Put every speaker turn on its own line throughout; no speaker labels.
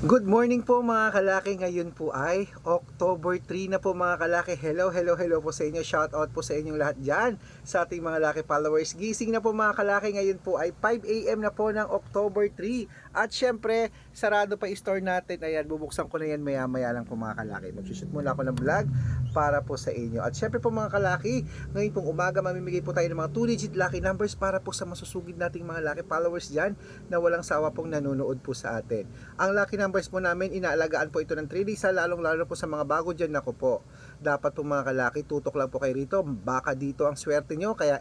Good morning po mga kalaki. Ngayon po ay October 3 na po mga kalaki. Hello, hello, hello po sa inyo. Shout out po sa inyong lahat dyan sa ating mga laki followers. Gising na po mga kalaki. Ngayon po ay 5 a.m. na po ng October 3. At syempre, sarado pa store natin. Ayan, bubuksan ko na yan maya maya lang po mga kalaki. Magsushoot muna ako ng vlog para po sa inyo. At syempre po mga kalaki, ngayon pong umaga mamimigay po tayo ng mga 2-digit lucky numbers para po sa masusugid nating mga laki followers dyan na walang sawa pong nanonood po sa atin. Ang lucky numbers po namin, inaalagaan po ito ng 3 days, lalong lalo po sa mga bago dyan, nako po. Dapat po mga kalaki, tutok lang po kayo rito, baka dito ang swerte nyo, kaya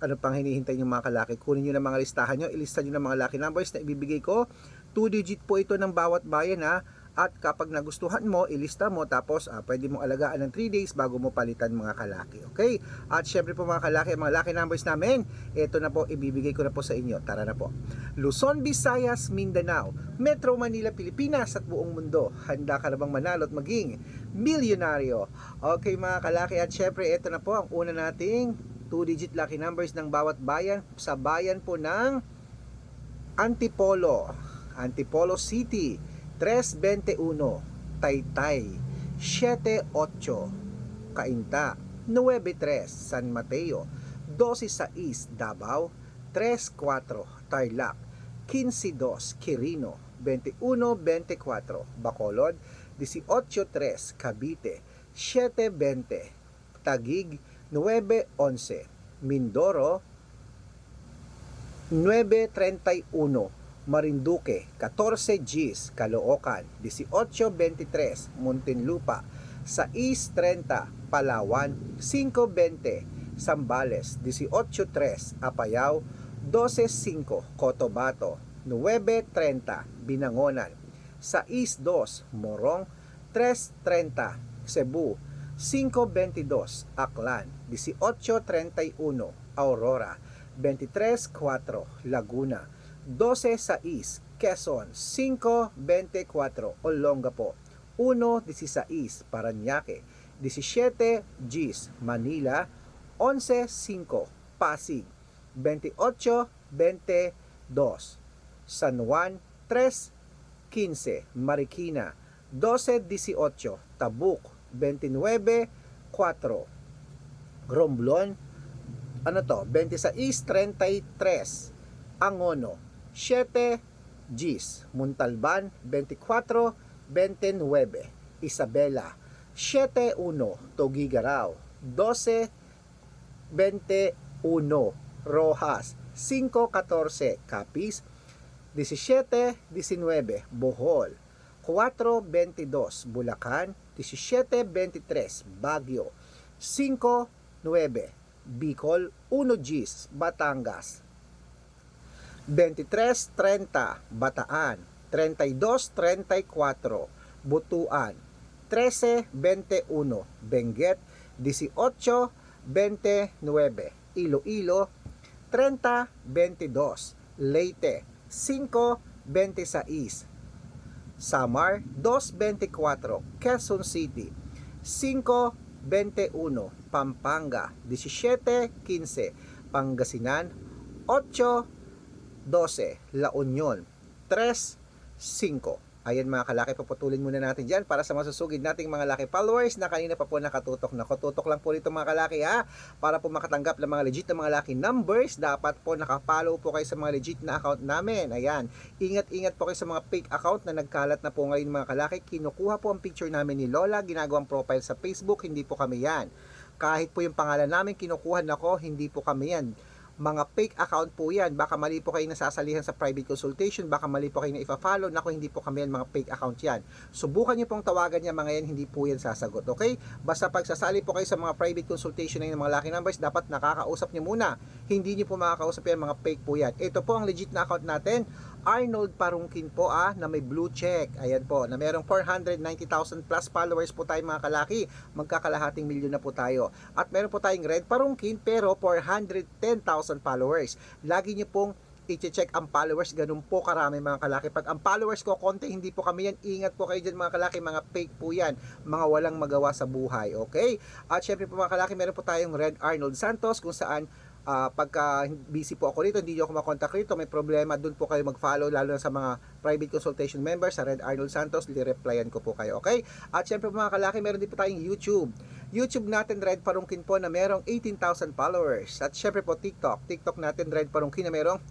ano pang hinihintay nyo mga kalaki, kunin nyo ng mga listahan nyo, ilista nyo ng mga lucky numbers na ibibigay ko, 2 digit po ito ng bawat bayan ha, at kapag nagustuhan mo, ilista mo, tapos ah, pwede mong alagaan ng 3 days bago mo palitan mga kalaki, okay? At syempre po mga kalaki, mga lucky numbers namin, ito na po, ibibigay ko na po sa inyo, tara na po. Luzon, Visayas, Mindanao, Metro Manila, Pilipinas at buong mundo. Handa ka na bang manalo at maging milyonaryo? Okay mga kalaki at syempre ito na po ang una nating 2-digit lucky numbers ng bawat bayan sa bayan po ng Antipolo, Antipolo City, 321, Taytay, 78, Cainta, 93, San Mateo, 12-6, Davao, 3-4, Tarlac, 15-2, Quirino, 21-24, Bacolod, 18-3, Cavite, 7-20, Tagig, 9-11, Mindoro, 9.31 Marinduque 14 Gs Caloocan 18.23 Muntinlupa 6.30 Palawan 5.20 Sambales 18.3 Apayao 12.5 Cotabato 9.30 Binangonan 6.2 Morong 3.30 Cebu 5.22 Aklan 18.31 Aurora 23.4 Laguna 12.6 Quezon 5.24 Olongapo. 1.16 Paranaque. 17 Gis Manila. 11.5 Pasig. 28.22 San Juan. 3.15 Marikina. 12.18 Tabuk. 29.4 Romblon. Ano to, 26.33 Angono, 7 Gis, Muntalban, 24.29 Isabela, 7.1 Togigaraw, 12.21 Rojas, 5.14 Capiz, 17.19 Bohol, 4.22 Bulacan, 17.23 Baguio, 5.9 Bicol, 1 Gis, Batangas. 23.30 Bataan, 32.34 Butuan, 13.21 Benguet, 18.29 Iloilo, 30.22 Leyte, 5.26 Samar, 2.24 Quezon City, 5.21 Pampanga, 17.15 Pangasinan, 8.12 La Union, 3.5 Ayan mga kalaki, paputulin muna natin dyan para sa masusugid nating mga laki followers na kanina pa po nakatutok na. Tutok lang po dito mga kalaki ha. Para po makatanggap ng mga legit na mga laki numbers, dapat po nakapollow po kayo sa mga legit na account namin. Ayan. Ingat-ingat po kayo sa mga fake account na nagkalat na po ngayon mga kalaki. Kinukuha po ang picture namin ni Lola, ginagawang profile sa Facebook, hindi po kami yan. Kahit po yung pangalan namin kinukuha nako, hindi po kami yan mga fake account po yan. Baka mali po kayo nasasalihan sa private consultation, baka mali po kayo na ifa-follow. Nako, hindi po kami yan, mga fake account yan. Subukan nyo pong tawagan niya mga yan, hindi po yan sasagot. Okay? Basta pag sasali po kayo sa mga private consultation ng mga lucky numbers, dapat nakakausap nyo muna. Hindi nyo po makakausap yan, mga fake po yan. Ito po ang legit na account natin. Arnold Parungkin po ah, na may blue check. Ayan po, na merong 490,000 plus followers po tayo mga kalaki. Magkakalahating milyon na po tayo. At meron po tayong Red Parungkin pero 410,000 followers. Lagi nyo pong i-check ang followers, ganun po karami mga kalaki. Pag ang followers ko konti, hindi po kami yan. Ingat po kayo dyan mga kalaki, mga fake po yan. Mga walang magawa sa buhay, okay? At syempre po mga kalaki, meron po tayong Red Arnold Santos kung saan Ah, pagka busy po ako rito, hindi niyo ako makontak rito, may problema, doon po kayo mag-follow, lalo na sa mga private consultation members, sa Red Arnold Santos, li-replyan ko po kayo, okay? At syempre mga kalaki, meron din po tayong YouTube. YouTube natin, Red Parungkin po, na merong 18,000 followers. At syempre po TikTok. TikTok natin, Red Parungkin, na merong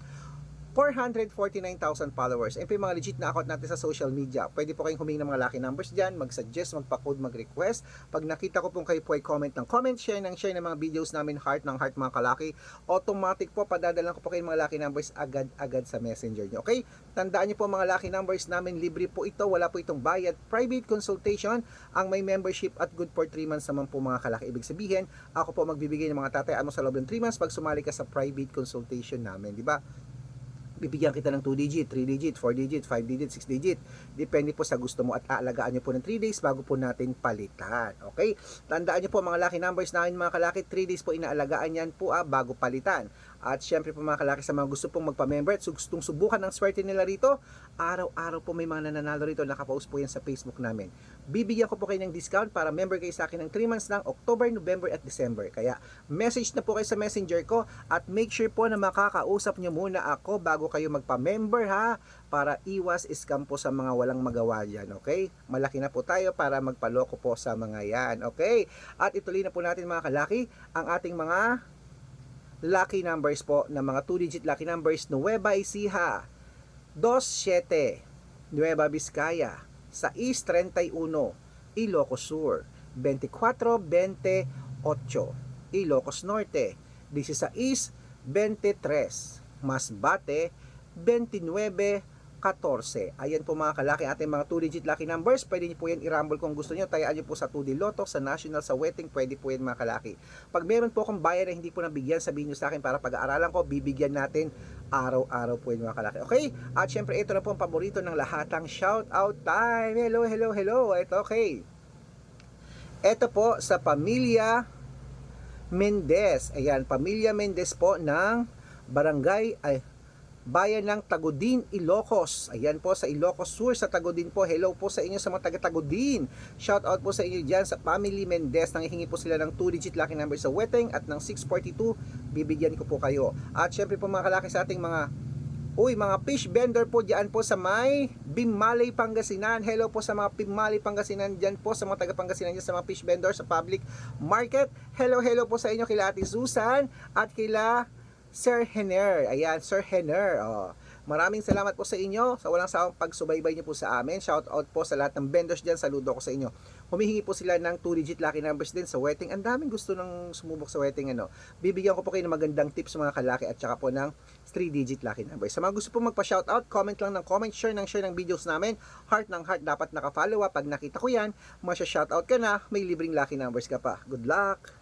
449,000 followers. Po yung mga legit na account natin sa social media. Pwede po kayong humingi ng mga lucky numbers dyan, mag-suggest, magpa-code, mag-request. Pag nakita ko pong kayo po ay comment ng comment, share ng share ng mga videos namin, heart ng heart mga kalaki, automatic po, padadalan ko po kayo ng mga lucky numbers agad-agad sa messenger nyo. Okay? Tandaan nyo po mga lucky numbers namin, libre po ito, wala po itong bayad. Private consultation, ang may membership at good for 3 months naman po mga kalaki. Ibig sabihin, ako po magbibigay ng mga tatayaan mo sa loob ng 3 months pag sumali ka sa private consultation namin, di ba? Bibigyan kita ng 2 digit, 3 digit, 4 digit, 5 digit, 6 digit. Depende po sa gusto mo at aalagaan nyo po ng 3 days bago po natin palitan. Okay? Tandaan nyo po mga lucky numbers namin mga kalaki, 3 days po inaalagaan yan po ah, bago palitan. At syempre po mga kalaki sa mga gusto pong magpa-member at gustong subukan ng swerte nila rito, araw-araw po may mga nananalo rito, nakapost po yan sa Facebook namin. Bibigyan ko po kayo ng discount para member kayo sa akin ng 3 months lang, October, November at December. Kaya message na po kayo sa messenger ko at make sure po na makakausap nyo muna ako bago kayo magpa-member ha para iwas scam po sa mga walang magawa dyan, okay? Malaki na po tayo para magpaloko po sa mga yan, okay? At ituloy na po natin mga kalaki ang ating mga lucky numbers po na mga 2-digit lucky numbers Nueva Ecija, 27, Nueva Vizcaya, 631, Ilocos Sur, 2428, Ilocos Norte, 16, 23, Masbate, 29, 14. Ayan po mga kalaki ating mga 2-digit lucky numbers. Pwede niyo po yan i-rumble kung gusto niyo. Tayaan niyo po sa 2D Lotto, sa National, sa Wedding. Pwede po yan mga kalaki. Pag meron po akong bayan na hindi po nabigyan, sabihin niyo sa akin para pag-aaralan ko, bibigyan natin araw-araw po yan mga kalaki. Okay? At syempre ito na po ang paborito ng lahatang shout out time. Hello, hello, hello. Ito okay. Ito po sa pamilya Mendez. Ayan, pamilya Mendez po ng barangay ay bayan ng Tagudin, Ilocos. Ayan po sa Ilocos Sur, sa Tagudin po. Hello po sa inyo sa mga taga Tagudin. Shout out po sa inyo dyan sa Family Mendez. Nangihingi po sila ng 2-digit lucky number sa wedding at ng 642. Bibigyan ko po kayo. At syempre po mga kalaki sa ating mga Uy, mga fish vendor po diyan po sa may Bimali, Pangasinan. Hello po sa mga Bimali, Pangasinan diyan po sa mga taga Pangasinan dyan sa mga fish vendor sa public market. Hello, hello po sa inyo kila Ate Susan at kila Sir Henner. Ayan, Sir Henner. Oh. Maraming salamat po sa inyo sa walang sawang pagsubaybay niyo po sa amin. Shout out po sa lahat ng vendors diyan. Saludo ko sa inyo. Humihingi po sila ng 2-digit lucky numbers din sa wedding. Ang daming gusto ng sumubok sa wedding ano. Bibigyan ko po kayo ng magandang tips mga kalaki at saka po ng 3-digit lucky numbers. Sa mga gusto po magpa-shout out, comment lang ng comment, share ng share ng videos namin. Heart ng heart dapat naka-follow up. Pag nakita ko yan, masya-shout out ka na, may libreng lucky numbers ka pa. Good luck!